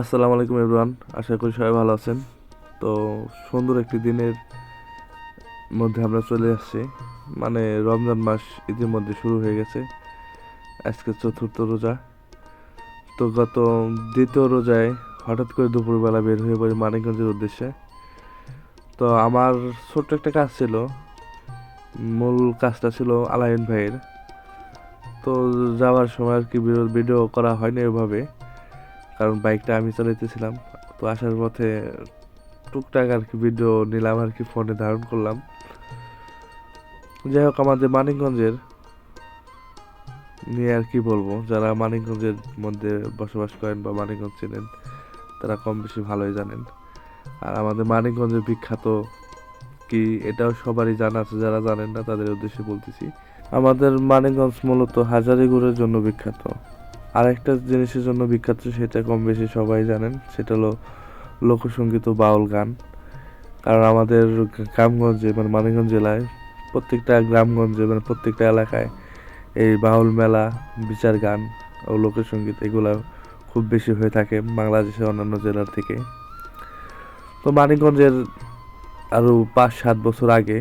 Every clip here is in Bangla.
আসসালামু আলাইকুম এভরিওয়ান, আশা করি সবাই ভালো আছেন। তো সুন্দর একটি দিনের মধ্যে আমরা চলে আসছি। মানে রমজান মাস ইতিমধ্যে শুরু হয়ে গেছে। আজকে চতুর্থ রোজা। তো গত দ্বিতীয় রোজায় হঠাৎ করে দুপুরবেলা বের হয়ে পড়ি মানিকগঞ্জের উদ্দেশ্যে। তো আমার ছোট্ট একটা কাজ ছিল। মূল কাজটা ছিল আলাইন ভাইয়ের। তো যাওয়ার সময় আর কি ভিডিও করা হয়নি ওইভাবে। কারণ বাইকটা আমি চালাইতেছিলাম। তো আসার পথে টুকটাক আর কি ভিডিও নিলাম আর কি ফোনে ধারণ করলাম। যাই হোক, আমাদের মানিকগঞ্জের নিয়ে আর কি বলব, যারা মানিকগঞ্জের মধ্যে বসবাস করেন বা মানিকগঞ্জ ছিলেন তারা কম বেশি ভালোই জানেন। আর আমাদের মানিকগঞ্জের বিখ্যাত কি, এটাও সবারই জানা আছে, যারা জানেন না তাদের উদ্দেশ্যে বলতেছি। আমাদের মানিকগঞ্জ মূলত হাজারিগুড়ের জন্য বিখ্যাত। আরেকটা জিনিসের জন্য বিখ্যাত সেটা কম বেশি সবাই জানেন, সেটা হলো লোকসঙ্গীত ও বাউল গান। কারণ আমাদের গ্রামগঞ্জে মানে মানিকগঞ্জ জেলায়, প্রত্যেকটা গ্রামগঞ্জে মানে প্রত্যেকটা এলাকায় এই বাউল মেলা, বিচার গান ও লোকসঙ্গীত এগুলা খুব বেশি হয়ে থাকে বাংলাদেশের অন্যান্য জেলার থেকে। তো মানিকগঞ্জের আরও পাঁচ সাত বছর আগে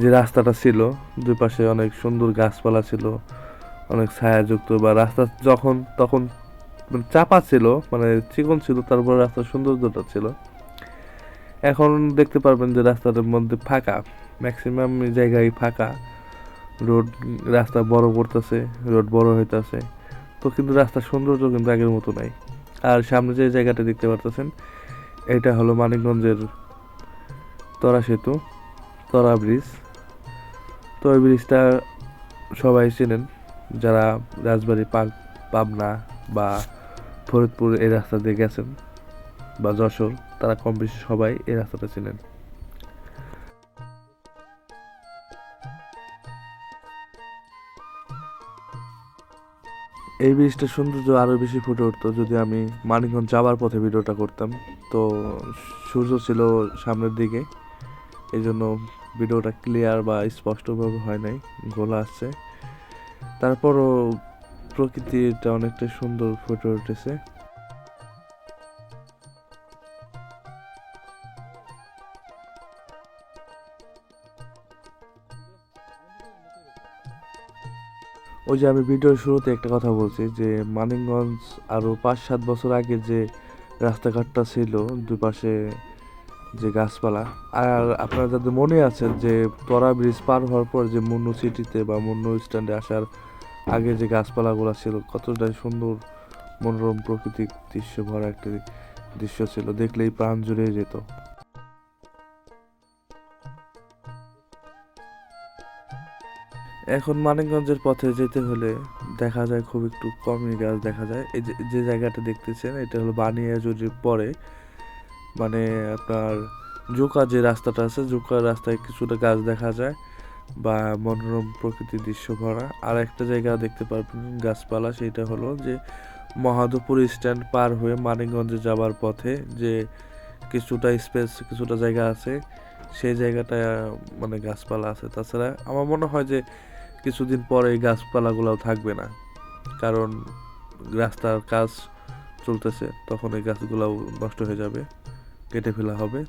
যে রাস্তাটা ছিল, দুই পাশে অনেক সুন্দর গাছপালা ছিল অনেক ছায়াযুক্ত বা রাস্তা যখন, তখন মানে চাপা ছিল মানে চিকন ছিল, তারপর রাস্তার সৌন্দর্যটা ছিল। এখন দেখতে পারবেন যে রাস্তাটার মধ্যে ফাঁকা ম্যাক্সিমাম জায়গায় ফাঁকা। রোড, রাস্তা বড় করতেছে, রোড বড় হইতাছে। তো কিন্তু রাস্তার সৌন্দর্য কিন্তু আগের মতো নাই। আর সামনে যে জায়গাটা দেখতে পারতেছেন, এটা হলো মানিকগঞ্জের তরা সেতু, তরা ব্রিজ। তো ওই ব্রিজটা সবাই চেনেন। যারা রাজবাড়ি পাক, পাবনা বা ফরিদপুর এই রাস্তা দিয়ে গেছেন বা যশোর, তারা কম বেশি সবাই এই রাস্তাটা ছিলেন। এই ব্রিজটার সৌন্দর্য আরও বেশি ফুটে উঠতো যদি আমি মানিকগঞ্জ যাওয়ার পথে ভিডিওটা করতাম। তো সূর্য ছিল সামনের দিকে, এই জন্য ভিডিওটা ক্লিয়ার বা স্পষ্টভাবে হয় নাই, গোলা আসছে। তারপরও প্রকৃতিটা অনেকটা সুন্দর ফুটে উঠেছে। ওই যে আমি ভিডিওর শুরুতে একটা কথা বলছি যে, মানিকগঞ্জ আরও পাঁচ সাত বছর আগে যে রাস্তাঘাটটা ছিল দুপাশে যে গাছপালা। আর আপনারা যাদের মনে আছে যে তরা ব্রিজ পার হওয়ার পর যে মুন্নু সিটিতে বা মুন্নু স্ট্যান্ডে আসার আগে যে গাছপালাগুলো ছিল, কতটাই সুন্দর, মনোরম প্রকৃতিক দৃশ্য ভরা একটা দৃশ্য ছিল। দেখলেই প্রাণ জুড়ে যেত। এখন মানিকগঞ্জের পথে যেতে হলে দেখা যায় খুব একটু কমই গাছ দেখা যায়। এই যে জায়গাটা দেখতেছেন, এটা হলো বানিয়াজুরির পরে মানে আপনার জোকা যে রাস্তাটা আছে জোকা রাস্তায় কিছুটা গাছ দেখা যায় বা মনোরম প্রকৃতির দৃশ্য ভরা। আর একটা জায়গা দেখতে পারবেন গাছপালা, সেটা হলো যে মহাদপুর স্ট্যান্ড পার হয়ে মানিকগঞ্জে যাওয়ার পথে যে কিছুটা স্পেস, কিছুটা জায়গা আছে, সেই জায়গাটা মানে গাছপালা আছে। তাছাড়া আমার মনে হয় যে কিছুদিন পরে এই গাছপালাগুলোও থাকবে না, কারণ রাস্তার কাজ চলতেছে, তখন এই গাছগুলাও নষ্ট হয়ে যাবে। কেটে ফেলা হবে।